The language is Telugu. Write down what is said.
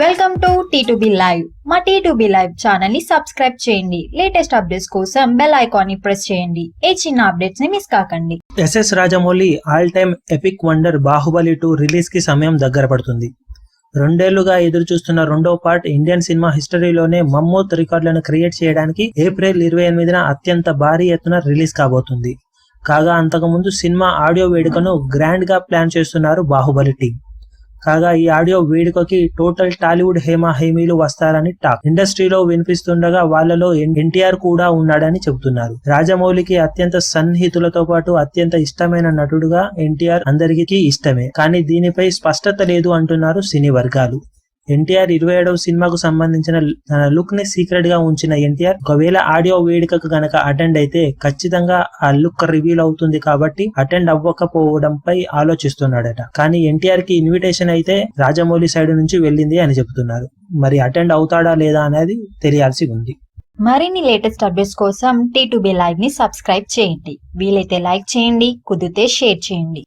Welcome to T two B live మా టీ టు బి లైవ్ ఛానల్ని సబ్స్క్రైబ్ చేయండి. లేటెస్ట్ అప్డేట్స్ కోసం బెల్ ఐకాన్ని ప్రెస్ చేయండి. ఏ చిన్న అప్డేట్స్ని మిస్ కాకండి. SS Rajamouli all time epic wonder Baahubali two రిలీజ్కి సమయం దగ్గర పడుతుంది. రెండేళ్ళుగా ఎదురు చూస్తున్న రెండో పార్ట్ ఇండియన్ సినిమా హిస్టరీలోనే మమ్మూత్ రికార్డులను క్రియేట్ చేయడానికి ఏప్రిల్ ఇరవై ఎనిమిదిన అత్యంత భారీ ఎత్తున రిలీజ్ కాబోతుంది. కాగా అంతకుముందు సినిమా ఆడియో వేడుకను గ్రాండ్గా ప్లాన్ చేస్తున్నారు బాహుబలి టీం కాగా ఈ ఆడియో వేడుకకి టోటల్ టాలీవుడ్ హేమా హేమీలు వస్తారని టాక్. ఇండస్ట్రీలో వినిపిస్తుండగా వాళ్ళలో ఎన్టీఆర్ కూడా ఉన్నాడని చెబుతున్నారు. రాజమౌళికి అత్యంత సన్నిహితులతో పాటు అత్యంత ఇష్టమైన నటుడుగా ఎన్టీఆర్ అందరికీ ఇష్టమే. కానీ దీనిపై స్పష్టత లేదు అంటున్నారు సినీ వర్గాలు. ఎన్టీఆర్ ఇరవై ఏడవ సినిమాకు సంబంధించిన తన లుక్ని సీక్రెట్గా ఉంచిన ఎన్టీఆర్ ఒకవేళ ఆడియో వేడుకకు గనక అటెండ్ అయితే ఖచ్చితంగా ఆ లుక్ రివీల్ అవుతుంది కాబట్టి అటెండ్ అవ్వకపోవడంపై ఆలోచిస్తున్నాడట. కానీ ఎన్టీఆర్కి ఇన్విటేషన్ అయితే రాజమౌళి సైడ్ నుంచి వెళ్ళింది అని చెబుతున్నారు. మరి అటెండ్ అవుతాడా లేదా అనేది తెలియాల్సి ఉంది. మరిన్ని లేటెస్ట్ అప్డేట్స్ కోసం టీ టు బి లైవ్ని సబ్స్క్రైబ్ చేయండి. వీలైతే లైక్ చేయండి కుదిరితే షేర్ చేయండి.